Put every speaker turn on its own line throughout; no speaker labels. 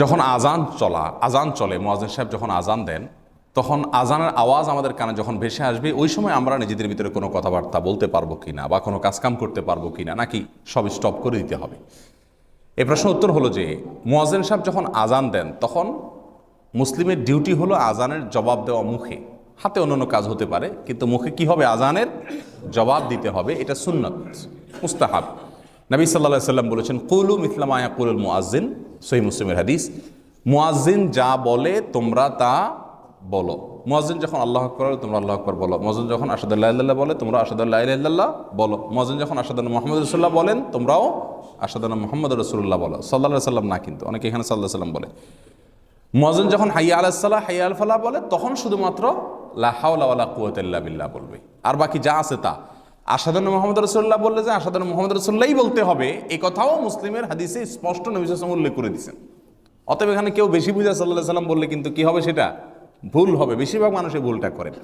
যখন আজান চলা, আজান চলে মোয়াজিন সাহেব যখন আজান দেন, তখন আজানের আওয়াজ আমাদের কানে যখন ভেসে আসবে, ওই সময় আমরা নিজেদের ভিতরে কোনো কথাবার্তা বলতে পারব কিনা বা কোনো কাজকাম করতে পারব কিনা, নাকি সব স্টপ করে দিতে হবে? এ প্রশ্ন উত্তর হলো যে মোয়াজেন সাহেব যখন আজান দেন, তখন মুসলিমের ডিউটি হলো আজানের জবাব দেওয়া মুখে। হাতে অন্যান্য কাজ হতে পারে, কিন্তু মুখে কি হবে? আজানের জবাব দিতে হবে, এটা সুন্নত, মুস্তাহাব। নবী সাল্লাহ সাল্লাম বলেছেন, কুলু মিথলামায়া কুলুল মুআজ্জিন। সহি মুসলিমের হাদিস। মুআজ্জিন যা বলে, তোমরা তা বলো। মুয়াজ্জিন যখন আল্লাহ আকবর তোমরা আল্লাহ আকবর বলো। মুয়াজ্জিন যখন আসাদুল্লাহ বলে, তোমরা আসাদুল্লাহ বলো। মুয়াজ্জিন যখন আসাদুল মোহাম্মদ রসুল্লাহ বলেন, তোমরাও আসাদুল্লাহ মোহাম্মদ রসুল্লাহ বলো। সাল্লাহ সাল্লাম না কিন্তু, অনেকে এখানে সাল্লাহ সাল্লাম বলে। মজন যখন হাইয়া আলাহ হাইয়া আল ফালাহ বলে, তখন শুধুমাত্র লাহাউলা কুয়াতিল্লা বিল্লাহ বলবে। আর বাকি যা আছে তা। আসাদান মোহাম্মদ রসুল্লাহ বললে যে আসাদান মোহাম্মদ রসুল্লাহই বলতে হবে এই কথাও মুসলিমের হাদিসে স্পষ্ট নবী সাল্লাম উল্লেখ করে দিয়েছেন। অতএব এখানে কেউ বেশি বুঝা সাল্লাহ সাল্লাম বললে কিন্তু কি হবে সেটা? ভুল হবে, বেশিরভাগ মানুষ এই ভুলটা করেন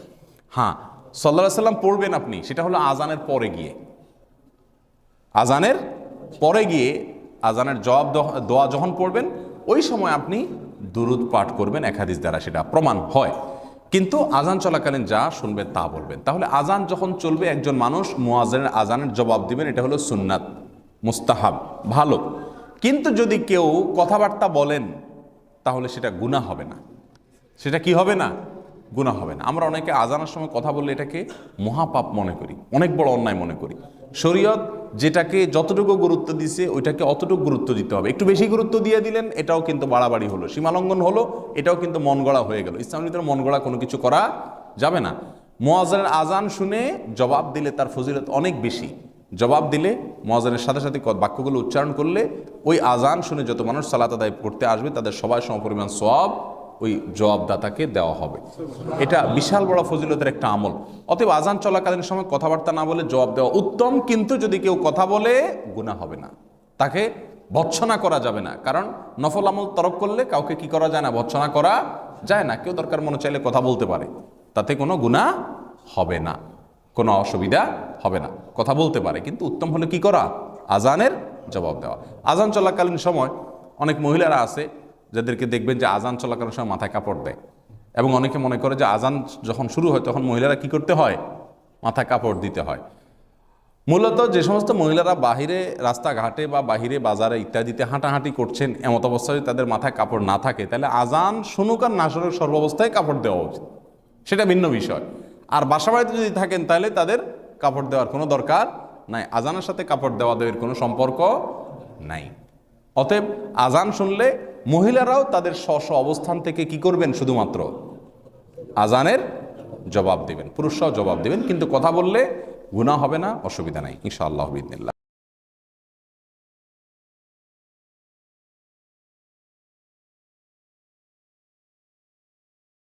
হ্যাঁ সাল্লাহ সাল্লাম পড়বেন আপনি, সেটা হলো আজানের পরে গিয়ে। আজানের পরে গিয়ে আজানের জবাব দোয়া যখন পড়বেন, ওই সময় আপনি দুরুদ পাঠ করবেন, এক হাদিস দ্বারা সেটা প্রমাণ হয়। কিন্তু আজান চলাকালীন যা শুনবেন তা বলবেন। তাহলে আজান যখন চলবে, একজন মানুষ মুয়াজেনের আজানের জবাব দিবেন, এটা হলো সুন্নাত, মুস্তাহাব, ভালো। কিন্তু যদি কেউ কথাবার্তা বলেন, তাহলে সেটা গুনাহ হবে না। সেটা কি হবে না? গুনাহ হবে না। আমরা অনেকে আজানের সময় কথা বললে এটাকে মহাপাপ মনে করি, অনেক বড় অন্যায় মনে করি। শরীয়ত যেটাকে যতটুকু গুরুত্ব দিছে, ওইটাকে অতটুকু গুরুত্ব দিতে হবে। একটু বেশি গুরুত্ব দিয়ে দিলেন, এটাও কিন্তু বাড়াবাড়ি হলো। সীমালঙ্ঘন হলো, এটাও কিন্তু মন গড়া হয়ে গেল। ইসলাম নীতির মন গড়া কোনো কিছু করা যাবে না। মোয়াজানের আজান শুনে জবাব দিলে তার ফজিলত অনেক বেশি। জবাব দিলে মোয়াজানের সাথে সাথে বাক্যগুলো উচ্চারণ করলে, ওই আজান শুনে যত মানুষ সালাত আদায় করতে আসবে, তাদের সবাই সমপরিমাণ সব ওই জবাবদাতাকে দেওয়া হবে। এটা বিশাল বড় ফজিলতের একটা আমল। অতএব আজান চলাকালীন সময় কথাবার্তা না বলে জবাব দেওয়া উত্তম, কিন্তু যদি কেউ কথা বলে গুণা হবে না। তাকে ভৎসনা করা যাবে না। কারণ নফল আমল তরক করলে কাউকে কি করা যায় না? ভৎসনা করা যায় না। কেউ দরকার মনে চাইলে কথা বলতে পারে। তাতে কোনো গুণা হবে না। কোনো অসুবিধা হবে না। কথা বলতে পারে, কিন্তু উত্তম হলে কি করা? আজানের জবাব দেওয়া। আজান চলাকালীন সময় অনেক মহিলারা আছে যাদেরকে দেখবেন যে আজান চলাকালীন সময় মাথায় কাপড় দেয়। এবং অনেকে মনে করে যে আজান যখন শুরু হয়, তখন মহিলারা কি করতে হয়? মাথায় কাপড় দিতে হয়। মূলত যে সমস্ত মহিলারা বাহিরে রাস্তাঘাটে বা বাহিরে বাজারে ইত্যাদিতে হাঁটাহাঁটি করছেন, এমত অবস্থায় যদি তাদের মাথায় কাপড় না থাকে, তাহলে আজান শুনুক আর না শুনুক সর্বাবস্থায় কাপড় দেওয়া উচিত। সেটা ভিন্ন বিষয়। আর বাসা বাড়িতে যদি থাকেন, তাহলে তাদের কাপড় দেওয়ার কোনো দরকার নাই। আজানের সাথে কাপড় দেওয়া দেওয়ার কোনো সম্পর্ক নাই। অতএব আজান শুনলে মহিলারাও তাদের স্ব অবস্থান থেকে কি করবেন শুধুমাত্র? আজানের জবাব দেবেন, পুরুষরাও জবাব দেবেন, কিন্তু কথা বললে গুণা হবে না, অসুবিধা নাই, ইনশাআল্লাহ বিদিনিল্লাহ